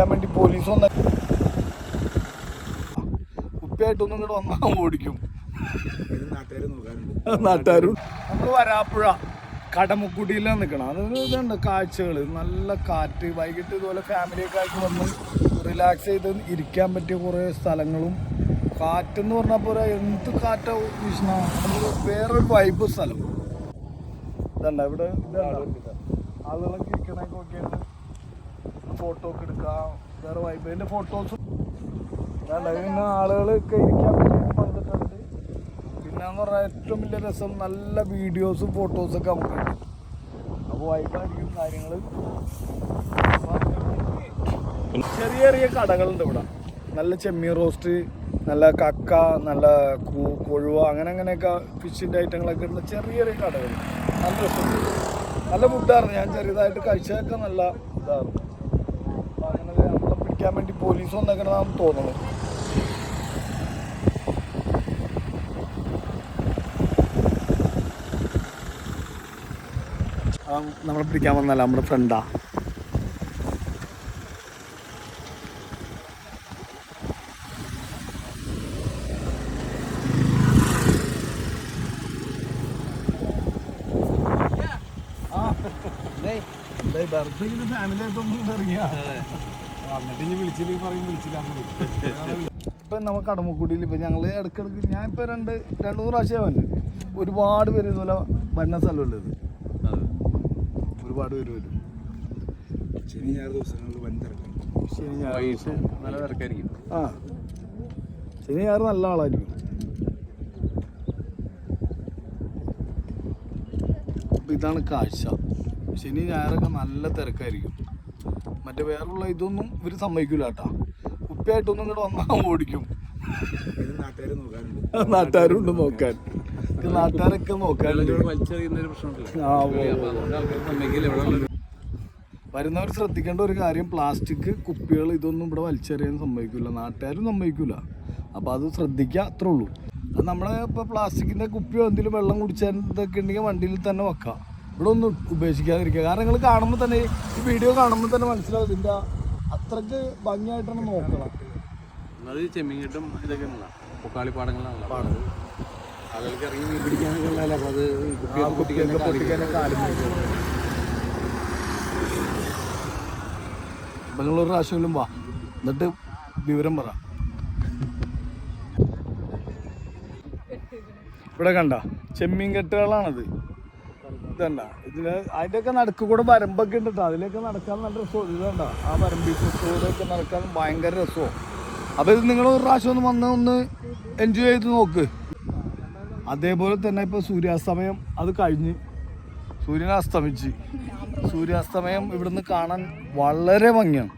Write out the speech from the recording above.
പിടിക്കാൻ വേണ്ടി പോലീസ് വന്ന കുപ്പിയായിട്ടൊന്നും ഇങ്ങോട്ട് വന്നാൽ ഓടിക്കും. നാട്ടുകാരെ. നമ്മൾ വരാപ്പുഴ കടമുക്കുടിയിലാണ് നിൽക്കണം അത് ഇതുണ്ട് കാഴ്ചകൾ നല്ല കാറ്റ്. വൈകിട്ട് ഇതുപോലെ ഫാമിലിയൊക്കെ ആയിട്ട് വന്ന് റിലാക്സ് ചെയ്ത് ഇരിക്കാൻ പറ്റിയ കുറേ സ്ഥലങ്ങളും. കാറ്റെന്ന് പറഞ്ഞാൽ പോരാ എന്ത് കാറ്റാ നമുക്ക് വേറൊരു വൈബ് സ്ഥലം. ഇതണ്ട ഇവിടെ. ആളുകളൊക്കെ ഇരിക്കണൊക്കെ നോക്കിയാണ് ഫോട്ടോ ഒക്കെ എടുക്കാം. വേറെ അതിന്റെ ഫോട്ടോസും പിന്നെ ആളുകളൊക്കെ ഇരിക്കാൻ വേണ്ടി പിന്നെ എന്ന് പറഞ്ഞാൽ ഏറ്റവും വലിയ രസം നല്ല വീഡിയോസും ഫോട്ടോസും ഒക്കെ നമുക്ക് കിട്ടും. അപ്പോൾ വൈബായിരിക്കും കാര്യങ്ങൾ ചെറിയ ചെറിയ കടകളുണ്ട് ഇവിടെ. നല്ല ചെമ്മീൻ റോസ്റ്റ് നല്ല കക്ക നല്ല കൊഴുവ അങ്ങനെ അങ്ങനെയൊക്കെ ഫിഷിന്റെ ഐറ്റങ്ങളൊക്കെ ഉള്ള ചെറിയ ചെറിയ കടകൾ. നല്ല നല്ല ഫുഡായിരുന്നു ഞാൻ ചെറിയതായിട്ട് കഴിച്ചതൊക്കെ നല്ല ഇതായിരുന്നു അങ്ങനെ നമ്മളെ പിടിക്കാൻ വേണ്ടി പോലീസ് വന്നേക്കണമെന്നാണ് തോന്നുന്നത് നമ്മളെ പിടിക്കാൻ വന്നല്ല നമ്മുടെ ഫ്രണ്ടാ ഇപ്പൊ നമുക്ക് കടമക്കുടിയിൽ ഇപ്പൊ ഞങ്ങൾ ഇടക്കിടക്ക് ഞാൻ ഇപ്പൊ രണ്ട് രണ്ടു മൂന്ന് പ്രാവശ്യം വന്നു ഒരുപാട് പേര് ഇതുപോലെ വരുന്ന സ്ഥലമുള്ളത് ഒരുപാട് പേര് വരും. ശനി ഞായർ ദിവസങ്ങളിൽ വൻ തിരക്കാണ്. ശനി ഞായർ നല്ല തിരക്കായിരിക്കും. ആ. ശനി ഞായർ നല്ല ആളായിരിക്കും. ഇതാണ് കാഴ്ച. ശനി ഞായറൊക്കെ നല്ല തിരക്കായിരിക്കും. മറ്റേ വേറുള്ള ഇതൊന്നും ഇവർ സമ്മതിക്കൂല കേട്ടാ. കുപ്പിയായിട്ടൊന്നും ഇങ്ങോട്ട് വന്നാൽ ഓടിക്കും. നാട്ടുകാരുണ്ട് നോക്കാൻ. നാട്ടുകാരൊക്കെ നോക്കാൻ സമ്മതിക്കില്ല. വരുന്നവർ ശ്രദ്ധിക്കേണ്ട ഒരു കാര്യം പ്ലാസ്റ്റിക് കുപ്പികൾ ഇതൊന്നും ഇവിടെ വലിച്ചെറിയാൻ സമ്മതിക്കില്ല നാട്ടുകാരും സമ്മതിക്കില്ല അപ്പോൾ അത് ശ്രദ്ധിക്കുക അത്രേ ഉള്ളൂ. അത് നമ്മളെ ഇപ്പോൾ പ്ലാസ്റ്റിക്കിന്റെ കുപ്പിയോ എന്തെങ്കിലും വെള്ളം കുടിച്ചാൽ ഇതൊക്കെ ഉണ്ടെങ്കിൽ വണ്ടിയിൽ തന്നെ വെക്കാം. ഇവിടെ ഒന്നും ഉപേക്ഷിക്കാതിരിക്കുക. കാരണം നിങ്ങൾ കാണുമ്പോൾ തന്നെ ഈ വീഡിയോ കാണുമ്പോൾ തന്നെ മനസ്സിലാവും ഇതിന്റെ അത്രയ്ക്ക് ഭംഗിയായിട്ടാണ് നോക്കണം അത് ചെമ്മീൻകെട്ടും ഇതൊക്കെ പൊക്കാളി പാടങ്ങളാണല്ലോ. ആളുകൾക്ക് ഇറങ്ങി മീൻ പിടിക്കാനൊക്കെ ഉള്ളതല്ല? അപ്പോൾ അത് അപ്പം നിങ്ങളൊരു പ്രാവശ്യമെങ്കിലും വാ. എന്നിട്ട് വിവരം പറ. ഇവിടെ കണ്ട? ചെമ്മീൻ കെട്ടുകളാണത് ഇതണ്ട ഇതിന് അതിന്റെയൊക്കെ നടക്കു കൂടെ വരമ്പൊക്കെ ഉണ്ട് കേട്ടോ അതിലൊക്കെ നടക്കാൻ നല്ല രസമാണ് ഇത് കണ്ട? ആ വരമ്പി കൂടെയൊക്കെ നടക്കാൻ ഭയങ്കര രസമാണ് അപ്പോൾ ഇത് നിങ്ങൾ ഒരു പ്രാവശ്യം ഒന്ന് വന്ന് ഒന്ന് എൻജോയ് ചെയ്ത് നോക്ക്. അതേപോലെ തന്നെ ഇപ്പോൾ സൂര്യാസ്തമയം അത് കഴിഞ്ഞ്. സൂര്യൻ അസ്തമിച്ച്. സൂര്യാസ്തമയം ഇവിടുന്ന് കാണാൻ വളരെ ഭംഗിയാണ്.